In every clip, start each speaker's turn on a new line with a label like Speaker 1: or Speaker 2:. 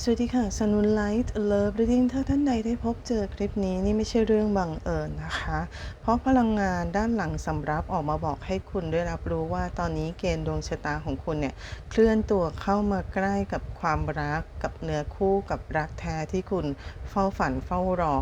Speaker 1: สวัสดีค่ะสนุนไลท์เลิฟรีดิ้งถ้าท่านใดได้พบเจอคลิปนี้นี่ไม่ใช่เรื่องบังเอิญนะคะ เพราะพลังงานด้านหลังสำรับออกมาบอกให้คุณได้รับรู้ว่าตอนนี้เกณฑ์ดวงชะตาของคุณเนี่ยเคลื่อนตัวเข้ามาใกล้กับความรักกับเนื้อคู่กับรักแท้ที่คุณเฝ้าฝันเฝ้ารอ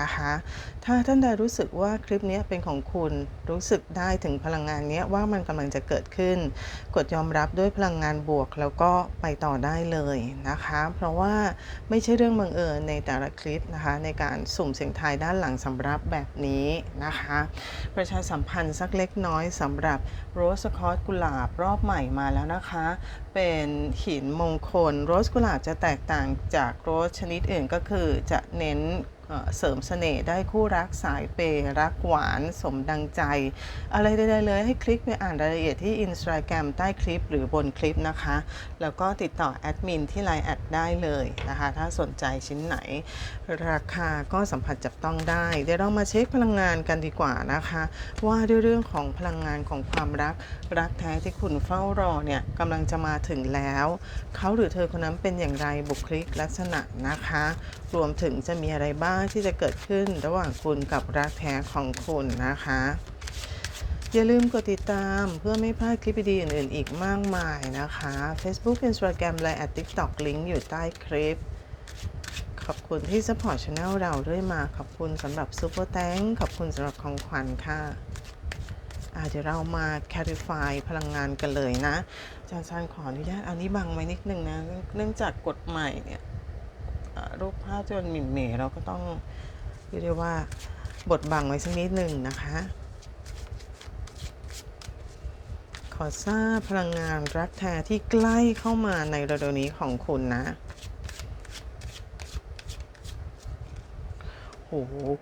Speaker 1: นะคะ ถ้าท่านใดรู้สึกว่าคลิปนี้เป็นของคุณรู้สึกได้ถึงพลังงานนี้ว่ามันกำลังจะเกิดขึ้น กดยอมรับด้วยพลังงานบวกแล้วก็ไปต่อได้เลยนะคะ เพราะว่าไม่ใช่เรื่องบังเอิญในแต่ละคลิปนะคะ ในการสุ่มเสียงทายด้านหลังสำรับแบบนี้นะคะ ประชาสัมพันธ์สักเล็กน้อยสำหรับโรสคอตกุหลาบรอบใหม่มาแล้วนะคะ เป็นหินมงคลโรสกุหลาบจะแตกต่างจากโรสชนิดอื่นก็คือจะเน้น เสริมเสน่ห์ได้คู่รักสายเปย์รักหวานสมดังใจ อะไรใดๆเลยให้คลิกไปอ่านรายละเอียดที่ Instagram ใต้คลิปหรือบนคลิปนะคะ แล้วก็ติดต่อแอดมินที่ Line แอดได้เลยนะคะ ถ้าสนใจชิ้นไหน ราคาก็สัมผัสจับต้องได้ เดี๋ยวเรามาเช็คพลังงานกันดีกว่านะคะ ว่าด้วยเรื่องของพลังงานของความรักรักแท้ที่คุณเฝ้ารอเนี่ยกำลังจะมาถึงแล้ว เขาหรือเธอคนนั้นเป็นอย่างไรบุคลิกลักษณะนะคะรวมถึงจะมีอะไรบ้างที่จะเกิดขึ้นระหว่างคุณกับรักแท้ของคุณนะคะ อย่าลืมกดติดตามเพื่อไม่พลาดคลิปดีๆอื่นๆ อีกมากมายนะคะ Facebook Instagram และ TikTok ลิงก์อยู่ใต้คลิปขอบคุณที่ support channel เราด้วยมาขอบคุณสำหรับ Super t h a n k ขอบคุณสำหรับของขวัญค่ะอะเดี๋ยวเรามา clarify พลังงานกันเลยนะอาจารย์ชันขออนุญาตเอานี้บังไว้นิดนึงนะ เนื่องจากกฎใหม่เนี่ย รูปภาพจนหมิ่นเหม่เราก็ต้องเรียกว่าบทบังไว้สักนิดหนึ่งนะคะ ขอทราบพลังงานรักแท้ที่ใกล้เข้ามาในระดูนี้ของคุณนะ โห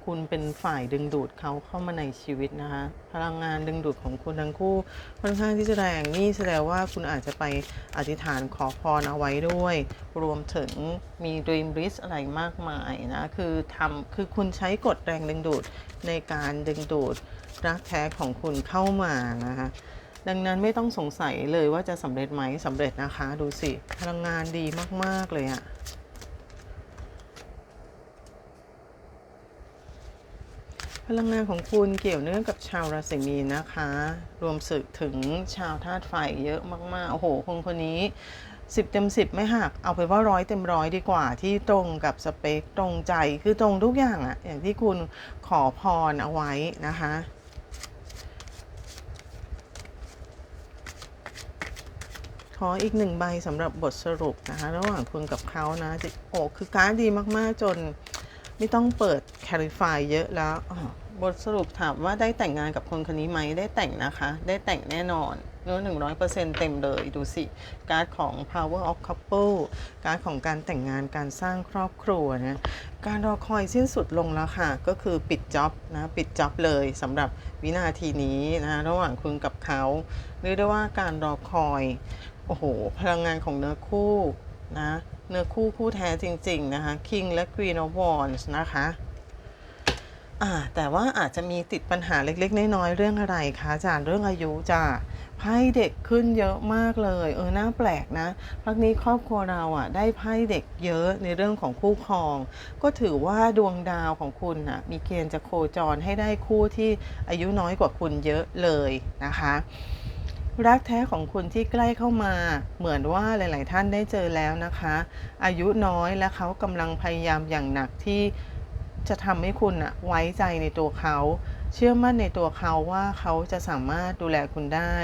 Speaker 1: คุณเป็นฝ่ายดึงดูดเขาเข้ามาในชีวิตนะคะ พลังงานดึงดูดของคุณทั้งคู่ค่อนข้างที่จะแรงนี่แสดงว่าคุณอาจจะไปอธิษฐานขอพรเอาไว้ด้วย รวมถึงมี Dream List อะไรมากมายนะ คือทำคือคุณใช้กฎแรงดึงดูดในการดึงดูดรักแท้ของคุณเข้ามานะคะดังนั้นไม่ต้องสงสัยเลยว่าจะสำเร็จไหมสำเร็จนะคะ ดูสิ พลังงานดีมาก ๆ เลยอะ พลังงานของคุณเกี่ยวเนื่องกับชาวราศีมีนนะคะ รวมสึกถึงชาวธาตุไฟเยอะมากๆ โอ้โหคนคนนี้10เต็ม10ไม่หัก เอาไปว่าร้อยเต็มร้อยดีกว่าที่ตรงกับสเปคตรงใจคือตรงทุกอย่างอะอย่างที่คุณขอพรเอาไว้นะคะขออีกหนึ่งใบสำหรับบทสรุปนะคะ ระหว่างคุณกับเขานะโอ้คือการดดีมากๆจนไม่ต้องเปิด clarify เยอะแล้วบทสรุปถามว่าได้แต่งงานกับคนคนนี้ไหมได้แต่งนะคะ ได้แต่งแน่นอนเนื้อหนึ่งร้อยเปอร์เซ็นต์เต็มเลย ดูสิ การ์ดของ power of couple การ์ดของการแต่งงานการสร้างครอบครัวนะการรอคอยสิ้นสุดลงแล้วค่ะ ก็คือปิดจ็อบนะปิดจ็อบเลยสำหรับวินาทีนี้นะระหว่างคุณกับเขาเรียกได้ว่าการรอคอยโอ้โห พลังงานของเนื้อคู่นะเนื้อคู่คู่แท้จริง ๆ นะคะ King และ Queen of Wands นะคะ อ่าแต่ว่าอาจจะมีติดปัญหาเล็กๆ น้อยๆเรื่องอะไรคะอาจารย์เรื่องอายุจ้ะไพ่เด็กขึ้นเยอะมากเลย เออน่าแปลกนะพักนี้ครอบครัวเราอะ ได้ไพ่เด็กเยอะในเรื่องของคู่ครอง ก็ถือว่าดวงดาวของคุณน่ะมีเกณฑ์จะโคจรให้ได้คู่ที่อายุน้อยกว่าคุณเยอะเลยนะคะรักแท้ของคุณที่ใกล้เข้ามา เหมือนว่าหลาย ๆ ท่านได้เจอแล้วนะคะ อายุน้อยและเขากำลังพยายามอย่างหนักที่ จะทำให้คุณอะไว้ใจในตัวเขา เชื่อมั่นในตัวเขาว่าเขาจะสามารถดูแลคุณได้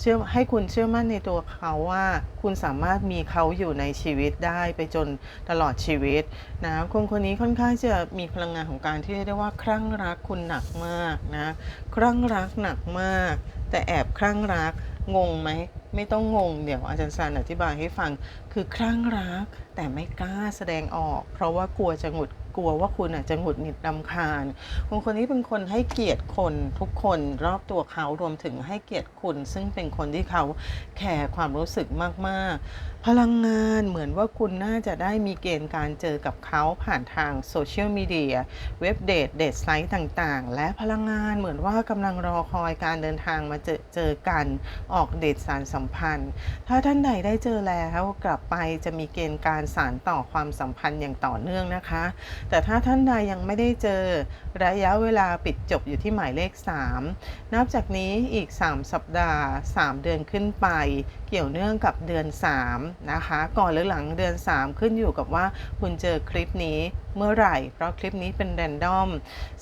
Speaker 1: เชื่อให้คุณเชื่อมั่นในตัวเขาว่า คุณสามารถมีเขาอยู่ในชีวิตได้ไปจนตลอดชีวิตนะคนคนนี้ค่อนข้างจะมีพลังงานของการที่เรียกได้ว่าคลั่งรักคุณหนักมากนะคลั่งรักหนักมาก แต่แอบคลั่งรักงงไหมไม่ต้องงงเดี๋ยวอาจารย์ซันอธิบายให้ฟังคือคลั่งรักแต่ไม่กล้าแสดงออก เพราะว่ากลัวจะหงุด กลัวว่าคุณอาจจะหงุดหงิดรำคาญคนคนนี้เป็นคนให้เกียรติคนทุกคนรอบตัวเขารวมถึงให้เกียรติคุณ ซึ่งเป็นคนที่เขาแคร์ความรู้สึกมากๆพลังงานเหมือนว่าคุณน่าจะได้มีเกณฑ์การเจอกับเขาผ่านทางโซเชียลมีเดียเว็บเดทเดทไซต์ต่างๆ และพลังงานเหมือนว่ากำลังรอคอยการเดินทางมาเจอเจอกันออกเดทสารสัมพันธ์ ถ้าท่านใดได้เจอแล้วกลับไปจะมีเกณฑ์การสานต่อความสัมพันธ์อย่างต่อเนื่องนะคะ แต่ถ้าท่านใดยังไม่ได้เจอระยะเวลาปิดจบอยู่ที่หมายเลข 3 นับจากนี้อีก 3 สัปดาห์ 3 เดือนขึ้นไปเกี่ยวเนื่องกับเดือน 3 นะคะ ก่อนหรือหลังเดือน 3 ขึ้นอยู่กับว่าคุณเจอคลิปนี้เมื่อไหร่ เพราะคลิปนี้เป็นแรนดอม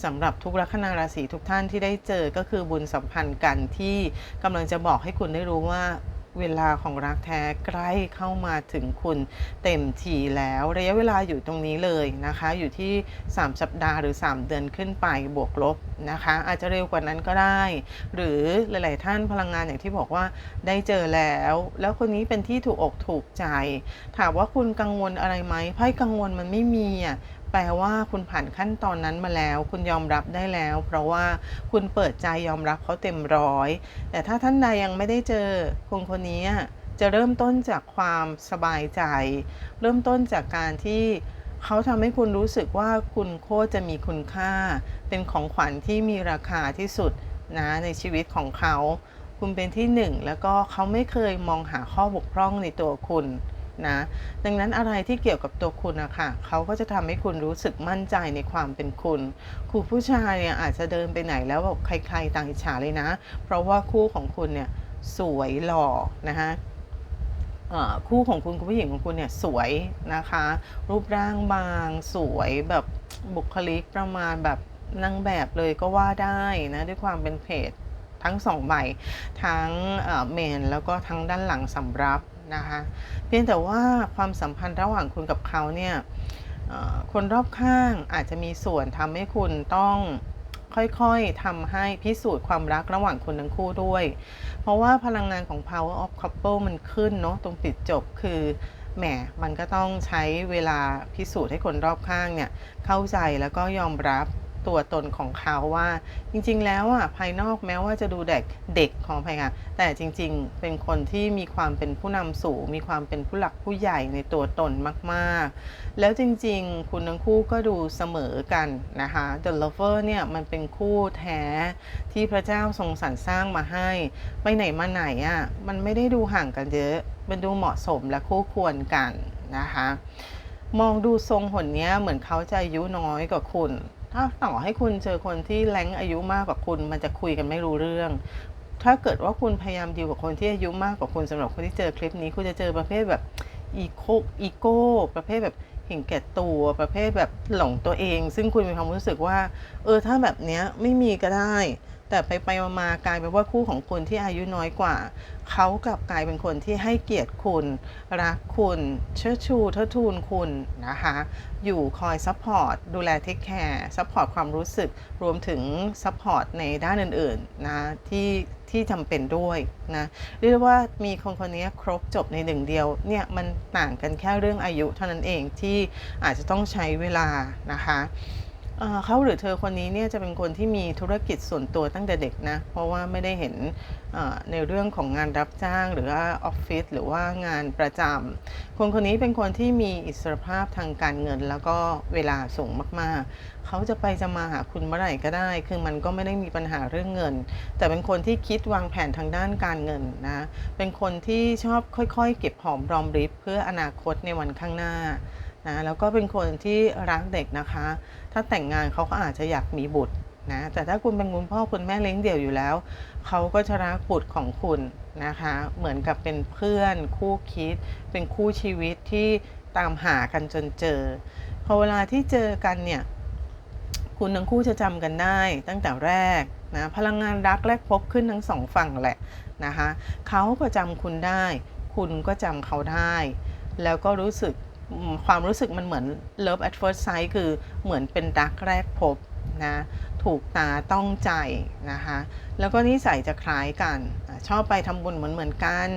Speaker 1: สำหรับทุกลัคนาราศีทุกท่านที่ได้เจอก็คือบุญสัมพันธ์กันที่กำลังจะบอกให้คุณได้รู้ว่า เวลาของรักแท้ใกล้เข้ามาถึงคุณเต็มทีแล้ว ระยะเวลาอยู่ตรงนี้เลยนะคะ อยู่ที่ 3 สัปดาห์หรือ 3 เดือนขึ้นไปบวกลบนะคะ อาจจะเร็วกว่านั้นก็ได้ หรือหลาย ๆ ท่านพลังงานอย่างที่บอกว่าได้เจอแล้ว แล้วคนนี้เป็นที่ถูกอกถูกใจ ถามว่าคุณกังวลอะไรไหมไพ่กังวลมันไม่มีอะ ลว่าคุณผ่านขั้นตอนนั้นมาแล้ว คุณยอมรับได้แล้ว เพราะว่าคุณเปิดใจยอมรับเขาเต็มร้อย แต่ถ้าท่านใดยังไม่ได้เจอคนคนนี้จะเริ่มต้นจากความสบายใจ เริ่มต้นจากการที่เขาทำให้คุณรู้สึกว่าคุณโคตรจะมีคุณค่า เป็นของขวัญที่มีราคาที่สุดนะในชีวิตของเขา คุณเป็นที่หนึ่งแล้วก็เขาไม่เคยมองหาข้อบกพร่องในตัวคุณ นะดังนั้นอะไรที่เกี่ยวกับตัวคุณอะค่ะเขาก็จะทำให้คุณรู้สึกมั่นใจในความเป็นคุณครูผู้ชายเนี่ยอาจจะเดินไปไหนแล้วแบบใครๆต่างอิจฉาเลยนะ เพราะว่าคู่ของคุณเนี่ยสวยหล่อนะคะคู่ของคุณคุณผู้หญิงของคุณเนี่ยสวยนะคะ รูปร่างบางสวยแบบบุคลิกประมาณแบบนางแบบเลยก็ว่าได้นะด้วยความเป็นเพจทั้งสองใบทั้งเมนแล้วก็ทั้งด้านหลังสำรับ นะคะเพียงแต่ว่าความสัมพันธ์ระหว่างคุณกับเขาเนี่ยคนรอบข้างอาจจะมีส่วนทำให้คุณต้องค่อยๆทำให้พิสูจน์ความรักระหว่างคุณทั้งคู่ด้วย เพราะว่าพลังงานของ power of couple มันขึ้นเนาะตรงปิดจบคือแหมมันก็ต้องใช้เวลาพิสูจน์ให้คนรอบข้างเนี่ยเข้าใจแล้วก็ยอมรับ ตัวตนของเขาว่า จริง ๆ แล้วอะภายนอกแม้ว่าจะดูเด็กเด็กของภัยค่ะแต่จริง ๆ เป็นคนที่มีความเป็นผู้นำสูง มีความเป็นผู้หลักผู้ใหญ่ในตัวตนมากๆ แล้วจริง ๆ คุณทั้งคู่ก็ดูเสมอกันนะคะ The Lover เนี่ยมันเป็นคู่แท้ที่พระเจ้าทรงสรรสร้างมาให้ ไปไหนมาไหนอะ่ะมันไม่ได้ดูห่างกันเยอะ มันดูเหมาะสมและคู่ควรกันนะคะมองดูทรงหนเนี้ยเหมือนเขาจะอายุน้อยกว่าคุณ ถ้าต่อให้คุณเจอคนที่แรงอายุมากกว่าคุณ มันจะคุยกันไม่รู้เรื่อง ถ้าเกิดว่าคุณพยายามดีลกับคนที่อายุมากกว่าคุณสำหรับคนที่เจอคลิปนี้ คุณจะเจอประเภทแบบอีโคอีโก้ประเภทแบบเห็นแก่ตัวประเภทแบบหลงตัวเอง ซึ่งคุณมีความรู้สึกว่า เออถ้าแบบเนี้ยไม่มีก็ได้ แต่ไปไปมากลายเป็นว่าคู่ของคุณที่อายุน้อยกว่า เขากลับกลายเป็นคนที่ให้เกียรติคุณ รักคุณ เชิดชูเทิดทูนคุณนะคะ อยู่คอยซัพพอร์ตดูแลเทคแคร์ซัพพอร์ตความรู้สึกรวมถึงซัพพอร์ตในด้านอื่นๆนะที่ที่จำเป็นด้วยนะเรียกว่ามีคนคนนี้ครบจบในหนึ่งเดียวเนี่ยมันต่างกันแค่เรื่องอายุเท่านั้นเองที่อาจจะต้องใช้เวลานะคะ เขาหรือเธอคนนี้เนี่ยจะเป็นคนที่มีธุรกิจส่วนตัวตั้งแต่เด็กนะ เพราะว่าไม่ได้เห็นในเรื่องของงานรับจ้างหรือว่าออฟฟิศหรือว่างานประจำคนคนนี้เป็นคนที่มีอิสรภาพทางการเงิน แล้วก็เวลาสูงมากๆ เขาจะไปจะมาหาคุณเมื่อไหร่ก็ได้ คือมันก็ไม่ได้มีปัญหาเรื่องเงิน แต่เป็นคนที่คิดวางแผนทางด้านการเงินนะ เป็นคนที่ชอบค่อยๆ เก็บหอมรอมริบเพื่ออนาคตในวันข้างหน้า นะแล้วก็เป็นคนที่รักเด็กนะคะ ถ้าแต่งงานเขาก็อาจจะอยากมีบุตรนะแต่ถ้าคุณเป็นคุณพ่อคุณแม่เลี้ยงเดี่ยวอยู่แล้ว เขาก็จะรักบุตรของคุณนะคะ เหมือนกับเป็นเพื่อนคู่คิด เป็นคู่ชีวิตที่ตามหากันจนเจอ พอเวลาที่เจอกันเนี่ย คุณทั้งคู่จะจำกันได้ตั้งแต่แรกนะพลังงานรักแรกพบขึ้นทั้งสองฝั่งแหละนะคะเขาก็จำคุณได้ คุณก็จำเขาได้ แล้วก็รู้สึก ความรู้สึกมันเหมือน love at first sight คือเหมือนเป็นรักแรกพบนะถูกตาต้องใจนะคะแล้วก็นิสัยจะคล้ายกันชอบไปทำบุญเหมือนเหมือนกัน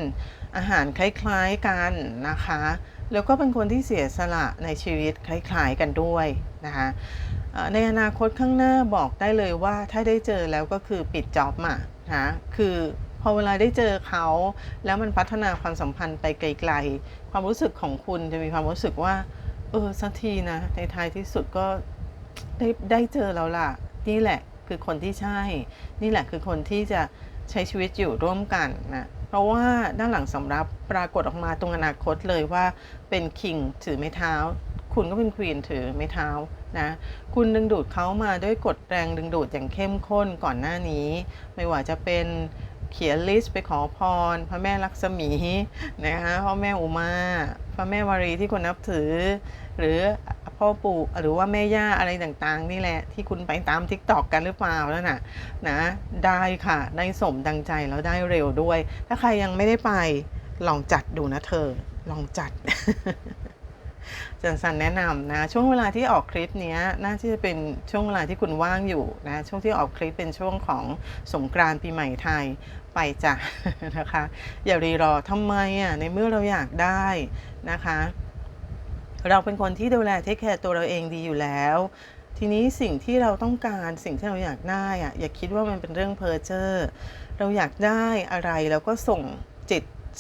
Speaker 1: อาหารคล้ายๆกันนะคะแล้วก็เป็นคนที่เสียสละในชีวิตคล้ายๆกันด้วยนะคะในอนาคตข้างหน้าบอกได้เลยว่าถ้าได้เจอแล้วก็คือปิดจ็อบมานะคือ พอเวลาได้เจอเขา แล้วมันพัฒนาความสัมพันธ์ไปไกลๆ ความรู้สึกของคุณจะมีความรู้สึกว่า เออสักทีนะ ในท้ายที่สุดก็ได้ได้เจอแล้วล่ะ นี่แหละคือคนที่ใช่ นี่แหละคือคนที่จะใช้ชีวิตอยู่ร่วมกันนะเพราะว่าด้านหลังสำรับปรากฏออกมาตรงอนาคตเลยว่าเป็นคิงถือไม้เท้า คุณก็เป็นควีนถือไม้เท้านะคุณดึงดูดเขามาด้วยกฎแรงดึงดูดอย่างเข้มข้นก่อนหน้านี้ ไม่ว่าจะเป็น เขียนลิสต์ไปขอพร พระแม่ลักษมีนะคะพ่อแม่อุมา พระแม่วารีที่คุณนับถือ หรือพ่อปู่หรือว่าแม่ย่าอะไรต่างๆ นี่แหละที่คุณไปตามทิกตอกกันหรือเปล่านั่นน่ะนะได้ค่ะได้สมดังใจแล้วได้เร็วด้วย ถ้าใครยังไม่ได้ไปลองจัดดูนะเธอลองจัด จันสันแนะนำนะช่วงเวลาที่ออกคลิปนี้น่าที่จะเป็นช่วงเวลาที่คุณว่างอยู่นะช่วงที่ออกคลิปเป็นช่วงของสงกรานต์ปีใหม่ไทยไปจ้ะนะคะ อย่ารีรอทำไมอะในเมื่อเราอยากได้นะคะ เราเป็นคนที่ดูแลเทคแคร์ตัวเราเองดีอยู่แล้วทีนี้สิ่งที่เราต้องการสิ่งที่เราอยากได้อะอย่าคิดว่ามันเป็นเรื่องเพ้อเจ้อเราอยากได้อะไรเราก็ส่ง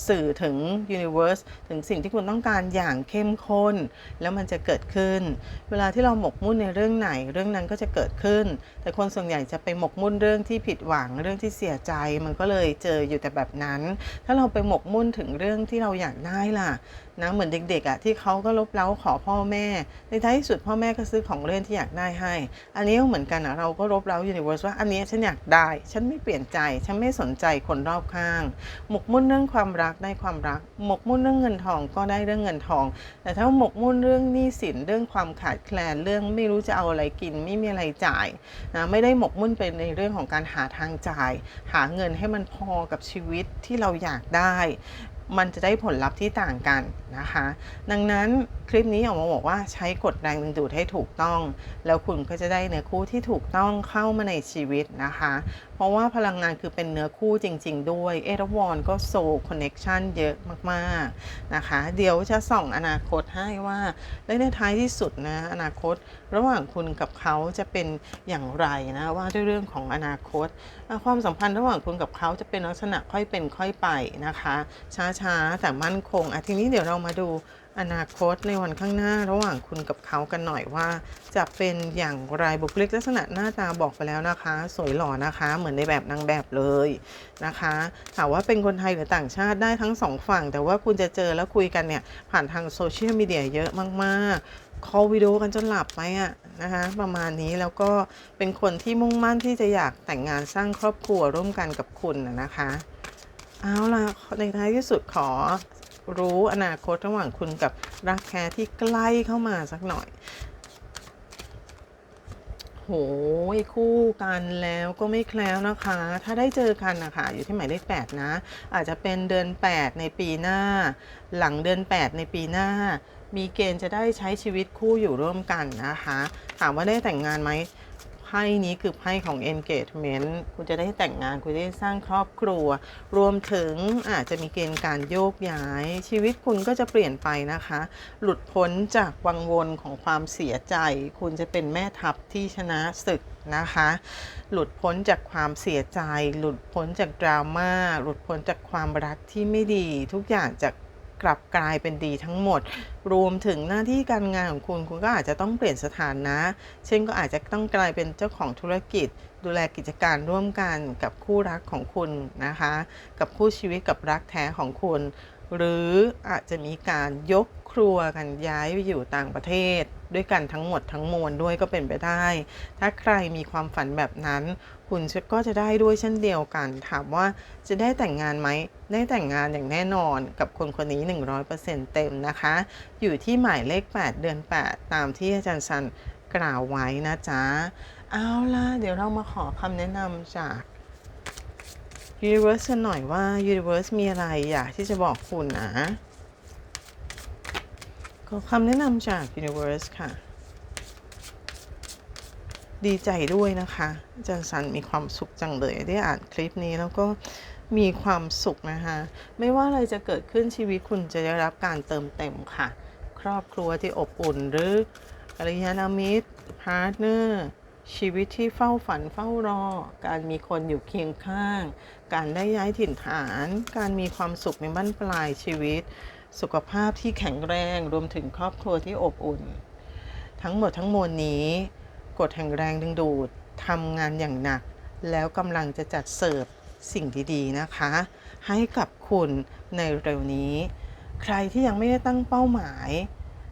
Speaker 1: สื่อถึง Universe ถึงสิ่งที่คุณต้องการอย่างเข้มข้น แล้วมันจะเกิดขึ้น เวลาที่เราหมกมุ่นในเรื่องไหน เรื่องนั้นก็จะเกิดขึ้น แต่คนส่วนใหญ่จะไปหมกมุ่นเรื่องที่ผิดหวังเรื่องที่เสียใจ มันก็เลยเจออยู่แต่แบบนั้น ถ้าเราไปหมกมุ่นถึงเรื่องที่เราอยากได้ล่ะ นะเหมือนเด็กๆอะที่เขาก็ลบเล้าขอพ่อแม่ ในท้ายที่สุดพ่อแม่ก็ซื้อของเล่นที่อยากได้ให้ อันนี้ก็เหมือนกันอะเราก็ลบเล้ายูนิเวอร์สว่าอันนี้ฉันอยากได้ ฉันไม่เปลี่ยนใจ ฉันไม่สนใจคนรอบข้าง หมกมุ่นเรื่องความรักได้ความรัก หมกมุ่นเรื่องเงินทองก็ได้เรื่องเงินทอง แต่ถ้าหมกมุ่นเรื่องหนี้สินเรื่องความขาดแคลนเรื่องไม่รู้จะเอาอะไรกิน ไม่มีอะไรจ่ายนะไม่ได้หมกมุ่นเป็นในเรื่องของการหาทางจ่าย หาเงินให้มันพอกับชีวิตที่เราอยากได้ มันจะได้ผลลัพธ์ที่ต่างกันนะคะ ดังนั้นคลิปนี้ออกมาบอกว่าใช้กฎแรงดึงดูดให้ถูกต้อง แล้วคุณก็จะได้เนื้อคู่ที่ถูกต้องเข้ามาในชีวิตนะคะ เพราะว่าพลังงานคือเป็นเนื้อคู่จริง ๆ ด้วยเอรวอนก็โซคอนเน็ชันเยอะมากๆนะคะ เดี๋ยวจะส่องอนาคตให้ว่าและในท้ายที่สุดนะอนาคต ระหว่างคุณกับเขาจะเป็นอย่างไรนะว่าด้วยเรื่องของอนาคต ความสัมพันธ์ระหว่างคุณกับเขาจะเป็นลักษณะค่อยเป็นค่อยไปนะคะ ช้าๆแต่มั่นคงอะทีนี้เดี๋ยวเรามาดู อนาคตในวันข้างหน้าระหว่างคุณกับเขากันหน่อยว่า จะเป็นอย่างไรบุคลิกลักษณะหน้าตาบอกไปแล้วนะคะ สวยหล่อนะคะ เหมือนในแบบนางแบบเลยนะคะถามว่าเป็นคนไทยหรือต่างชาติได้ทั้งสองฝั่ง แต่ว่าคุณจะเจอแล้วคุยกันเนี่ย ผ่านทางโซเชียลมีเดียเยอะมากๆคอลวิดีโอกันจนหลับไปอะนะคะประมาณนี้แล้วก็เป็นคนที่มุ่งมั่นที่จะอยากแต่งงานสร้างครอบครัวร่วมกันกับคุณน่ะนะคะ เอาล่ะในท้ายที่สุดขอ รู้อนาคตระหว่างคุณกับรักแท้ที่ใกล้เข้ามาสักหน่อย โหยคู่กันแล้วก็ไม่แคล้วนะคะ ถ้าได้เจอกันนะคะอยู่ที่หมายเลข8นะ อาจจะเป็นเดือน 8 ในปีหน้า หลังเดือน 8 ในปีหน้า มีเกณฑ์จะได้ใช้ชีวิตคู่อยู่ร่วมกันนะคะ ถามว่าได้แต่งงานไหม ไพ่นี้คือไพ่ของ engagement คุณจะได้แต่งงาน คุณจะได้สร้างครอบครัว รวมถึงอาจจะมีเกณฑ์การโยกย้าย ชีวิตคุณก็จะเปลี่ยนไปนะคะ หลุดพ้นจากวังวนของความเสียใจ คุณจะเป็นแม่ทัพที่ชนะศึกนะคะ หลุดพ้นจากความเสียใจ หลุดพ้นจากดราม่า หลุดพ้นจากความรักที่ไม่ดี ทุกอย่างจะก กลับกลายเป็นดีทั้งหมด รวมถึงหน้าที่การงานของคุณคุณก็อาจจะต้องเปลี่ยนสถานะ เช่นก็อาจจะต้องกลายเป็นเจ้าของธุรกิจ ดูแลกิจการร่วมกันกับคู่รักของคุณนะคะ กับคู่ชีวิตกับรักแท้ของคุณ หรืออาจจะมีการยกครัวกันย้ายไปอยู่ต่างประเทศ ด้วยกันทั้งหมดทั้งมวลด้วยก็เป็นไปได้ ถ้าใครมีความฝันแบบนั้น คุณก็จะได้ด้วยเช่นเดียวกัน ถามว่าจะได้แต่งงานไหม ได้แต่งงานอย่างแน่นอนกับคนคนนี้ 100%เต็มนะคะ อยู่ที่หมายเลข 8 เดือน 8 ตามที่อาจารย์ซันกล่าวไว้นะจ๊ะ เอาล่ะ เดี๋ยวเรามาขอคำแนะนำจาก Universe กันหน่อยว่า Universe มีอะไรอยากที่จะบอกคุณนะขอคำแนะนำจาก Universe ค่ะ ดีใจด้วยนะคะอาจารย์สันมีความสุขจังเลยได้อ่านคลิปนี้แล้วก็มีความสุขนะคะ ไม่ว่าอะไรจะเกิดขึ้นชีวิตคุณจะได้รับการเติมเต็มค่ะ ครอบครัวที่อบอุ่นหรือกัลยาณมิตรพาร์ทเนอร์ ชีวิตที่เฝ้าฝันเฝ้ารอ การมีคนอยู่เคียงข้าง การได้ย้ายถิ่นฐาน การมีความสุขในบั้นปลายชีวิต สุขภาพที่แข็งแรงรวมถึงครอบครัวที่อบอุ่น ทั้งหมดทั้งมวลนี้กฎแห่งแรงดึงดูดทำงานอย่างหนัก แล้วกำลังจะจัดเสิร์ฟสิ่งดีๆนะคะ ให้กับคุณในเร็วนี้ ใครที่ยังไม่ได้ตั้งเป้าหมาย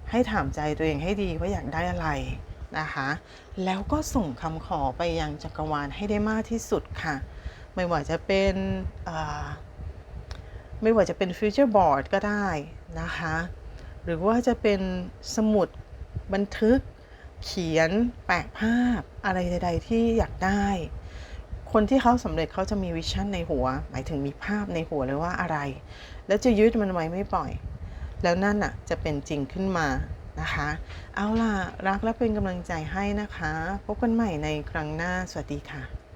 Speaker 1: ให้ถามใจตัวเองให้ดีว่าอยากได้อะไร นะคะ แล้วก็ส่งคำขอไปยังจักรวาลให้ได้มากที่สุดค่ะ ไม่ว่าจะเป็นไม่ว่าจะเป็นฟิวเจอร์บอร์ดก็ได้นะคะ หรือว่าจะเป็นสมุดบันทึกเขียนแปะภาพอะไรใด ๆ ที่อยากได้ คนที่เขาสำเร็จเขาจะมีวิชั่นในหัว หมายถึงมีภาพในหัวเลยว่าอะไร แล้วจะยึดมันไว้ไม่ปล่อย แล้วนั่นน่ะจะเป็นจริงขึ้นมา นะคะ เอาล่ะ รักและเป็นกำลังใจให้นะคะ พบกันใหม่ในครั้งหน้า สวัสดีค่ะ